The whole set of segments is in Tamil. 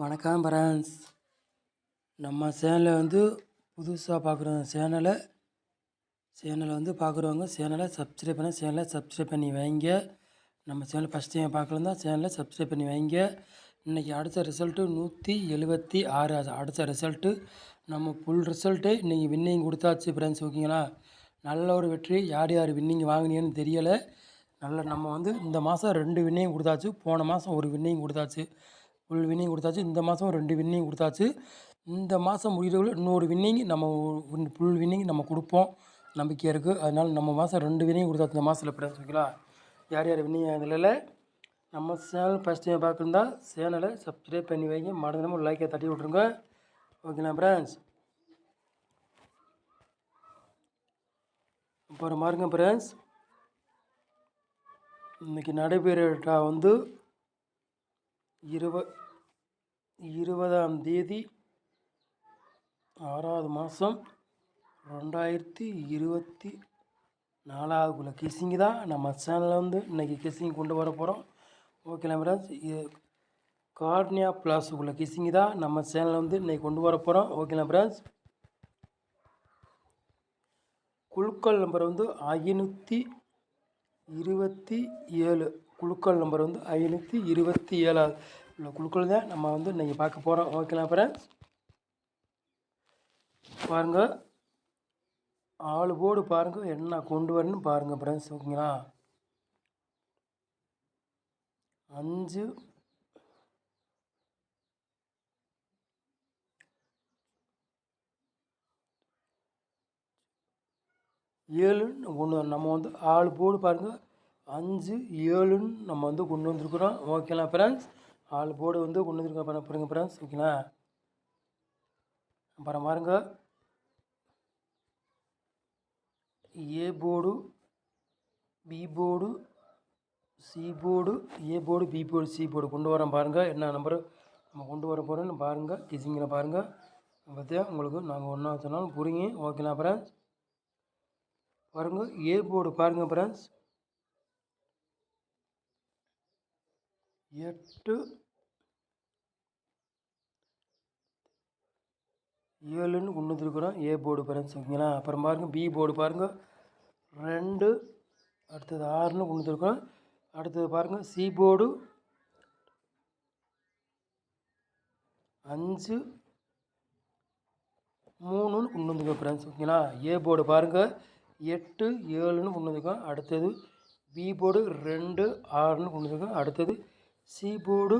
வணக்கம் ஃப்ரெண்ட்ஸ் நம்ம சேனலை வந்து புதுசாக பார்க்குற சேனலை சேனலை வந்து பார்க்குறவங்க சேனலை சப்ஸ்கிரைப் பண்ண சேனலை சப்ஸ்கிரைப் பண்ணி வைங்க. நம்ம சேனல் ஃபஸ்ட் டைம் பார்க்கலாம் தான் சேனலை சப்ஸ்கிரைப் பண்ணி வைங்க. இன்றைக்கி அடுத்த ரிசல்ட்டு நூற்றி எழுபத்தி ஆறு. அடுத்த ரிசல்ட்டு நம்ம ஃபுல் ரிசல்ட்டு இன்றைக்கி வின்னிங் கொடுத்தாச்சு ஃப்ரெண்ட்ஸ் ஓகேங்களா நல்ல ஒரு வெற்றி. யார் யார் வின்னிங் வாங்கினீங்கன்னு தெரியலை. நல்ல நம்ம வந்து இந்த மாதம் ரெண்டு வின்னையும் கொடுத்தாச்சு. போன மாதம் ஒரு வின்னையும் கொடுத்தாச்சு. ஃபுல் வின்னிங் கொடுத்தாச்சு. இந்த மாதம் ரெண்டு வின்னிங் கொடுத்தாச்சு. இந்த மாதம் முடிகிறவர்கள் இன்னொரு வின்னிங் நம்ம ஃபுல் வின்னிங் நம்ம கொடுப்போம். நம்பிக்கையாக இருக்குது அதனால் நம்ம மாதம் ரெண்டு வின்னிங் கொடுத்தாச்சு இந்த மாதத்தில் ஃப்ரெண்ட்ஸ் ஓகேங்களா யார் யார் வின்னிங் ஆகுதில்ல நம்ம சேனல் ஃபஸ்ட் டைம் பார்க்குறதா சேனலை சப்ஸ்கிரைப் பண்ணி வைங்க. மறந்துடாமல் லைக்கை தட்டி விட்ருங்க ஓகேங்களா ஃப்ரெண்ட்ஸ் அப்புறம் பாருங்க ஃப்ரெண்ட்ஸ் இன்றைக்கி நடைபெற வந்து இருபது இருபதாம் தேதி ஆறாவது மாதம் ரெண்டாயிரத்தி இருபத்தி நாலாவதுக்குள்ள கிசிங்கு தான் நம்ம சேனலில் வந்து இன்றைக்கி கிசிங் கொண்டு வர போகிறோம் ஓகே ஃப்ரெண்ட்ஸ் இது கார்னியா பிளாஸுக்குள்ள கிசிங்கு தான் நம்ம சேனலில் வந்து இன்றைக்கி கொண்டு வர போகிறோம் ஓகே ஃப்ரெண்ட்ஸ் குழுக்கள் நம்பர் வந்து ஐநூற்றி இருபத்தி ஏழு. குழுக்கள் நம்பர் வந்து ஐநூற்றி இருபத்தி ஏழாவது. உள்ள குழுக்கள் தான் நம்ம வந்து இன்றைக்கி பார்க்க போகிறோம் ஓகேங்களா ஃப்ரெண்ட்ஸ் பாருங்கள் ஆளு போர்டு பாருங்கள் என்ன கொண்டு வரணும்னு பாருங்கள் ஃப்ரெண்ட்ஸ் ஓகேங்களா அஞ்சு. ஏழுன்னு ஒன்று நம்ம வந்து ஆள் போர்டு பாருங்கள் அஞ்சு ஏழுன்னு நம்ம வந்து கொண்டு வந்துருக்குறோம். ஓகேங்களா ஃப்ரெண்ட்ஸ் ஆள் போர்டு வந்து கொண்டு வந்துருக்க பண்ண பாருங்க ஃப்ரெண்ட்ஸ் ஓகேங்களா அப்புறம் பாருங்க. A board B board C board A board B board C board கொண்டு வரோம் பாருங்கள் என்ன நம்பரு நம்ம கொண்டு வர போகிறோன்னு பாருங்கள் டீச்சிங்கில் பாருங்கள் பார்த்தியா? உங்களுக்கு நாங்கள் ஒன்றா சொன்னாலும் புரியுங்க. ஓகேங்களா ஃப்ரெண்ட்ஸ் பாருங்கள் ஏ போர்டு பாருங்கள் ஃப்ரெண்ட்ஸ் எட்டு ஏழுன்னு கொண்டு வந்துருக்குறோம் ஏ போர்டு பாருங்க சரிங்களா? அப்புறம் பாருங்கள் பி போர்டு பாருங்கள் ரெண்டு அடுத்தது ஆறுன்னு கொண்டு வந்துருக்குறோம் அடுத்தது பாருங்கள் சி போர்டு அஞ்சு மூணுன்னு கொண்டு வந்துருக்கோம் ஃப்ரெண்ட்ஸ் ஓகேங்களா ஏ போர்டு பாருங்கள் எட்டு ஏழுன்னு கொண்டு வந்திருக்கோம் அடுத்தது பி போர்டு ரெண்டு ஆறுன்னு கொண்டு வந்திருக்கோம் அடுத்தது சி போர்டு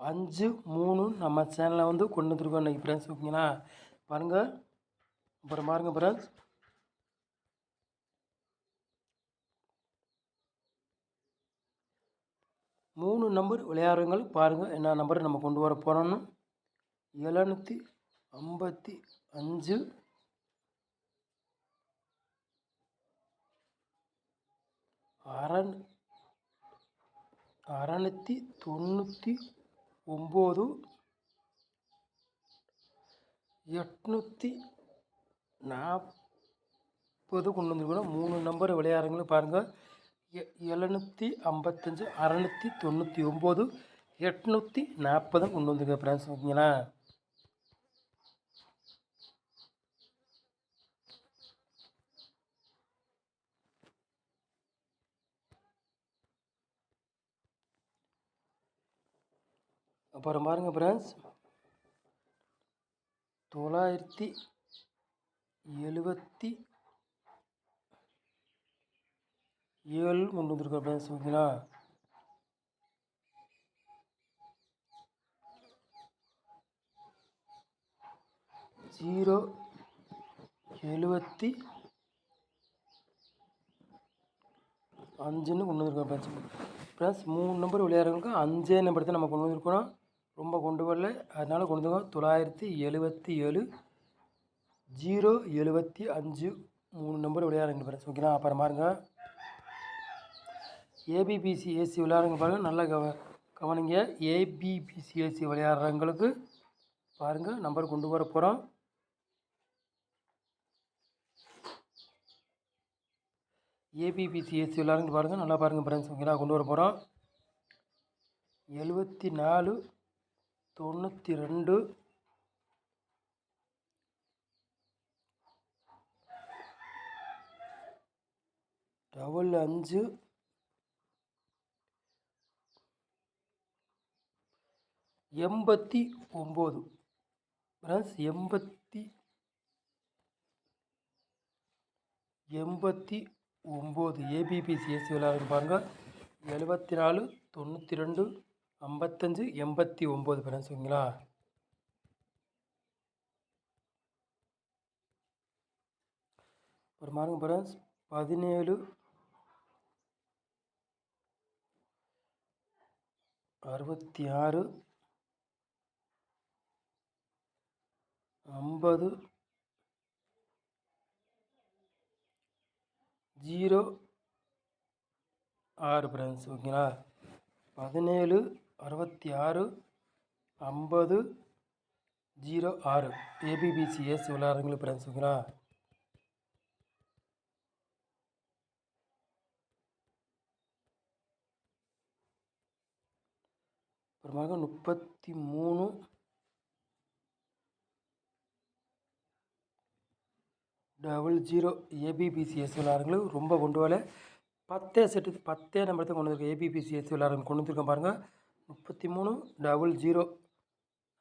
அஞ்சு மூணு நம்ம சேனலில் வந்து கொண்டு வந்துருக்கோம் இன்றைக்கி ஃப்ரெண்ட்ஸ் ஓகேங்களா பாருங்கள் அப்புறம் பாருங்கள் ஃப்ரெண்ட்ஸ் மூணு நம்பர் விளையாடுறவங்க பாருங்கள் என்ன நம்பர் நம்ம கொண்டு வர போகிறோம்னு எழுநூற்றி ஐம்பத்தி அஞ்சு. அறந் அறநூற்றி தொண்ணூற்றி ஒம்பது எட்நூற்றி நாற்பது கொண்டு வந்துருக்கணும் மூணு நம்பர் விளையாடுறங்களும் பாருங்கள் எ எழுநூற்றி ஐம்பத்தஞ்சு அறநூற்றி தொண்ணூற்றி ஒம்பது எட்நூற்றி நாற்பதும் கொண்டு வந்துருக்கேன் ஃப்ரெண்ட்ஸ் ஓகேங்களா அப்புறம் பாருங்கள் ஃப்ரெண்ட்ஸ் தொள்ளாயிரத்தி எழுபத்தி ஏழு கொண்டு வந்திருக்கோம் ஃப்ரெண்ட்ஸ் ஓகேங்களா ஜீரோ எழுபத்தி அஞ்சுன்னு கொண்டு வந்திருக்கோம் ஃப்ரெண்ட்ஸ் ஃப்ரெண்ட்ஸ் மூணு நம்பர் விளையாடுறவங்களுக்கு அஞ்சே நம்பர் தான் நம்ம கொண்டு வந்திருக்கோம். ரொம்ப கொண்டு வரல. அதனால் கொண்டு வந்து தொள்ளாயிரத்தி எழுபத்தி ஏழு ஜீரோ எழுபத்தி அஞ்சு மூணு நம்பர் விளையாடுங்க ஃப்ரெண்ட்ஸ் ஓகேங்களா அப்புறம் பாருங்க. ஏபிபிசி ஏசி விளையாடுங்க பாருங்கள் நல்லா கவ கவனிங்க. ஏபிபிசி ஏசி விளையாடுறவங்களுக்கு பாருங்கள் நம்பர் கொண்டு வர போகிறோம் ஏபிபிசி ஏசி விளையாடுங்க பாருங்கள் நல்லா பாருங்கள் ஃப்ரெண்ட்ஸ் ஓகேங்களா கொண்டு வர போகிறோம் எழுபத்தி நாலு தொண்ணூற்றி ரெண்டு டபுள் அஞ்சு. எண்பத்தி ஒம்பது. ஃப்ரெண்ட்ஸ் எண்பத்தி எண்பத்தி ஒம்பது. ஏபிபிசிஎஸ்சி விளையாடுப்பாங்க எழுபத்தி நாலு தொண்ணூற்றி ரெண்டு ஐம்பத்தஞ்சு எண்பத்தி ஒம்பது பேரன்ஸ் ஓகேங்களா ஒரு பாருங்க பேரன்ஸ் பதினேழு அறுபத்தி ஆறு ஐம்பது ஜீரோ ஆறு ஃப்ரெண்ட்ஸ் ஓகேங்களா பதினேழு அறுபத்தி ஆறு ஐம்பது ஜீரோ ஆறு. ஏபிபிசிஎஸ் விளையாடுறவங்களுக்கு ஃப்ரெண்ட்ஸ் அப்புறமாக முப்பத்தி மூணு டபுள் ஜீரோ. ஏபிபிசிஎஸ் விளையாடுறவங்களுக்கு ரொம்ப கொண்டு வரல. பத்தே செட்டு பத்தே நம்பர் தான் கொண்டு வந்திருக்கேன் ஏபிபிசிஎஸ் விளையாடுறவங்க கொண்டு வந்துருக்கோம் பாருங்கள் முப்பத்தி மூணு டபுள் ஜீரோ.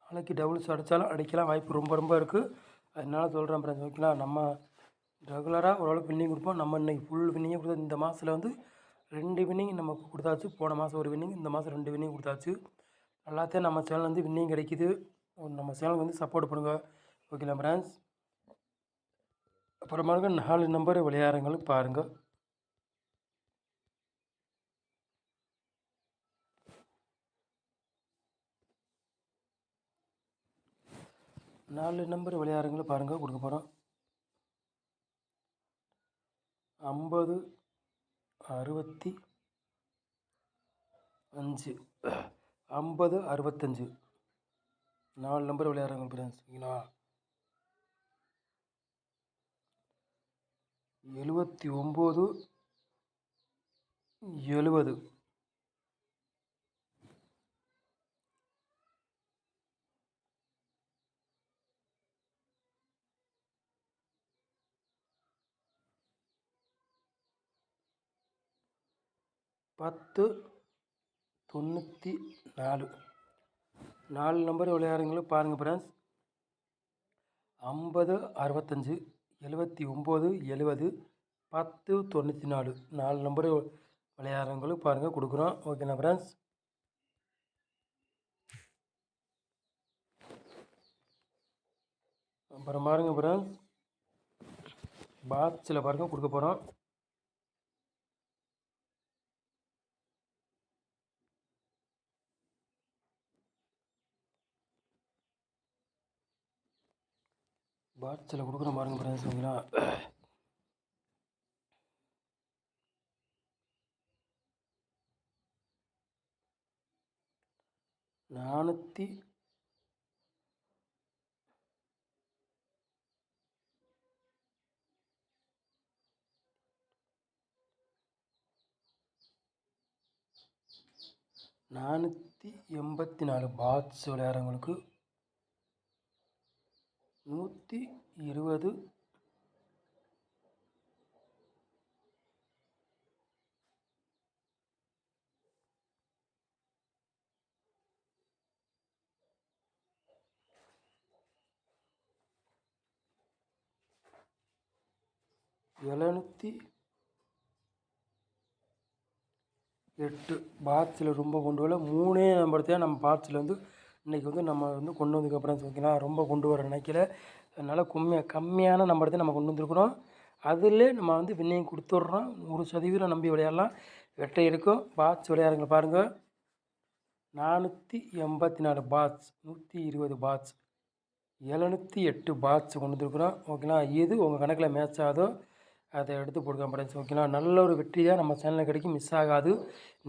நாளைக்கு டபுள்ஸ் அடித்தாலும் அடிக்கலாம். வாய்ப்பு ரொம்ப ரொம்ப இருக்குது அதனால சொல்கிறேன் ஃப்ரெண்ட்ஸ் ஓகேங்களா நம்ம ரெகுலராக ஓரளவுக்கு வின்னிங் கொடுப்போம். நம்ம இன்றைக்கி ஃபுல் வின்னிங்கே கொடுத்தா இந்த மாதத்தில் வந்து ரெண்டு வின்னிங் நம்ம கொடுத்தாச்சு. போன மாதம் ஒரு வின்னிங் இந்த மாதம் ரெண்டு வின்னிங் கொடுத்தாச்சு. எல்லாத்தையும் நம்ம சேனல் வந்து வின்னிங் கிடைக்குது. நம்ம சேனலுக்கு வந்து சப்போர்ட் பண்ணுங்கள் ஓகேங்களா ஃப்ரெண்ட்ஸ் அப்புறமா நாலு நம்பர் விளையாடுறவங்களுக்கு பாருங்கள் நாலு நம்பர் விளையாடுங்களை பாருங்கள் கொடுக்க போகிறோம் ஐம்பது அறுபத்தி அஞ்சு. ஐம்பது அறுபத்தஞ்சு. நாலு நம்பர் விளையாடுறாங்க சரிங்களா? எழுபத்தி ஒம்பது எழுபது. பத்து தொண்ணூற்றி நாலு. நாலு நம்பர் விளையாடுறவங்களும் பாருங்கள் ஃப்ரெண்ட்ஸ் ஐம்பது அறுபத்தஞ்சு எழுபத்தி ஒம்பது எழுபது பத்து தொண்ணூற்றி நாலு. நாலு நம்பர் விளையாடுறவங்களும் பாருங்கள் கொடுக்குறோம். ஓகேண்ணா ஃப்ரெண்ட்ஸ் அப்புறம் பாருங்கள் ஃப்ரெண்ட்ஸ் பாக்ஸில் பாருங்கள் கொடுக்க போகிறோம் பாக்ஸில் கொடுக்குற பாருங்க ஃப்ரெண்ட்ஸ் ஓகேங்களா நானூற்றி நானூற்றி எண்பத்தி நாலு பாட்ஸ் விளையாடுறவங்களுக்கு நூற்றி இருபது. எழுநூற்றி எட்டு. பாக்ஸில் ரொம்ப கொண்டு வரல. மூணே நம்பர் தான் நம்ம பாக்ஸில் வந்து இன்றைக்கி வந்து நம்ம வந்து கொண்டு வந்ததுக்கப்புறம் ஓகேங்களா ரொம்ப கொண்டு வர நினைக்கல. அதனால் கம்மியாக கம்மியான நம்பர் தான் நம்ம கொண்டு வந்திருக்குறோம். அதில் நம்ம வந்து வின்னிங் கொடுத்துட்றோம். நூறு சதவீதம் நம்பி விளையாடலாம். வெட்டை இருக்கும். பாட்ஸ் விளையாடுங்க பாருங்கள் நானூற்றி எண்பத்தி நாலு பாட்ஸ் நூற்றி இருபது பாட்ஸ் எழுநூற்றி எட்டு பாட்ஸ் கொண்டு வந்துருக்குறோம். ஓகேங்களா? எது உங்கள் கணக்கில் மேட்ச் ஆகுதோ அதை எடுத்து கொடுக்க ஃப்ரெண்ட்ஸ் ஓகேங்களா நல்ல ஒரு வெற்றி தான் நம்ம சேனலில் கிடைக்கும். மிஸ் ஆகாது.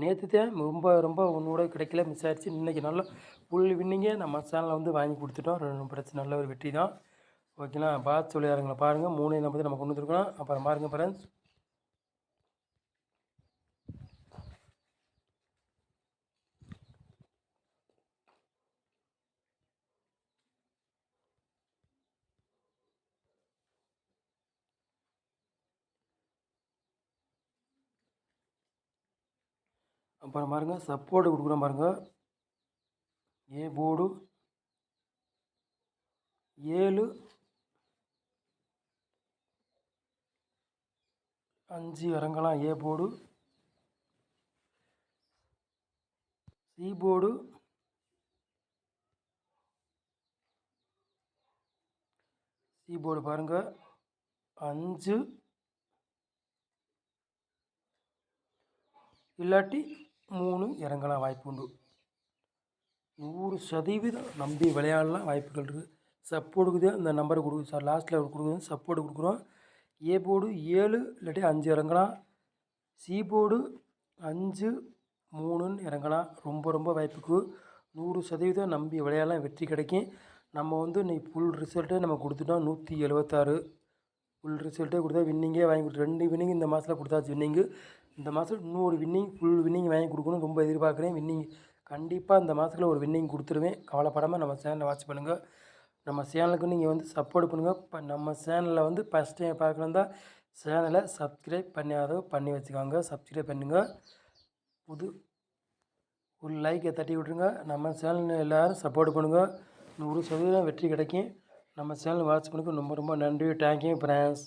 நேற்று தான் ரொம்ப ரொம்ப ஒன்றோட கிடைக்கல. மிஸ் ஆகிடுச்சு இன்றைக்கி நல்ல ஃபுல் வின்னிங்கே நம்ம சேனலில் வந்து வாங்கி கொடுத்துட்டோம். ரெண்டு பிரச்சனை நல்ல ஒரு வெற்றி தான். ஓகேங்களா பாத் விளையாடுறவங்களை பாருங்கள் மூணு நம்பர் நம்ம கொண்டு வந்துருக்கோம் அப்புறம் பாருங்கள் ஃப்ரெண்ட்ஸ் அப்புறம் பாருங்கள் சப்போர்ட்டு கொடுக்குறோம் பாருங்கள் ஏ போர்டு ஏழு அஞ்சு இறங்கலாம். A board C board C board பாருங்கள் அஞ்சு இல்லாட்டி மூணு இறங்கலாம் வாய்ப்பு உண்டு. நூறு சதவீதம் நம்பி விளையாடலாம் வாய்ப்புகள் இருக்குது சப்போர்ட்டுக்கு தான் இந்த நம்பரை கொடுக்குது. சார் லாஸ்ட்டில் கொடுக்குறது சப்போர்ட் கொடுக்குறோம். ஏ போர்டு ஏழு இல்லாட்டி அஞ்சு இறங்கலாம் சி போர்டு அஞ்சு மூணுன்னு இறங்கலாம் ரொம்ப ரொம்ப வாய்ப்புக்கு நூறு சதவீதம் நம்பி விளையாடலாம். வெற்றி கிடைக்கும். நம்ம வந்து இன்னைக்கு ஃபுல் ரிசல்ட்டே நம்ம கொடுத்துட்டோம். நூற்றி எழுபத்தாறு ஃபுல் ரிசல்ட்டே கொடுத்தா வின்னிங்கே வாங்கி கொடுத்து ரெண்டு வின்னிங் இந்த மாதத்தில் கொடுத்தாச்சு. வின்னிங்கு இந்த மாதம் இன்னொரு வின்னிங் ஃபுல் வின்னிங் வாங்கி கொடுக்கணும் ரொம்ப எதிர்பார்க்குறேன். வின்னிங் கண்டிப்பாக இந்த மாதத்துல ஒரு வின்னிங் கொடுத்துருவேன். கவலைப்படாமல் நம்ம சேனலை வாட்ச் பண்ணுங்கள் நம்ம சேனலுக்கு நீங்கள் வந்து சப்போர்ட் பண்ணுங்கள் இப்போ நம்ம சேனலில் வந்து ஃபஸ்ட் டைம் பார்க்கணும் சேனலை சப்ஸ்கிரைப் பண்ணாதோ பண்ணி வச்சுக்கோங்க. சப்ஸ்கிரைப் பண்ணுங்கள் புது ஒரு லைக்கை தட்டி விட்ருங்க நம்ம சேனல் எல்லோரும் சப்போர்ட் பண்ணுங்கள் நூறு சதவீதம் வெற்றி கிடைக்கும். நம்ம சேனல் வாட்ச் பண்ணுங்க ரொம்ப ரொம்ப நன்றி. Thank you friends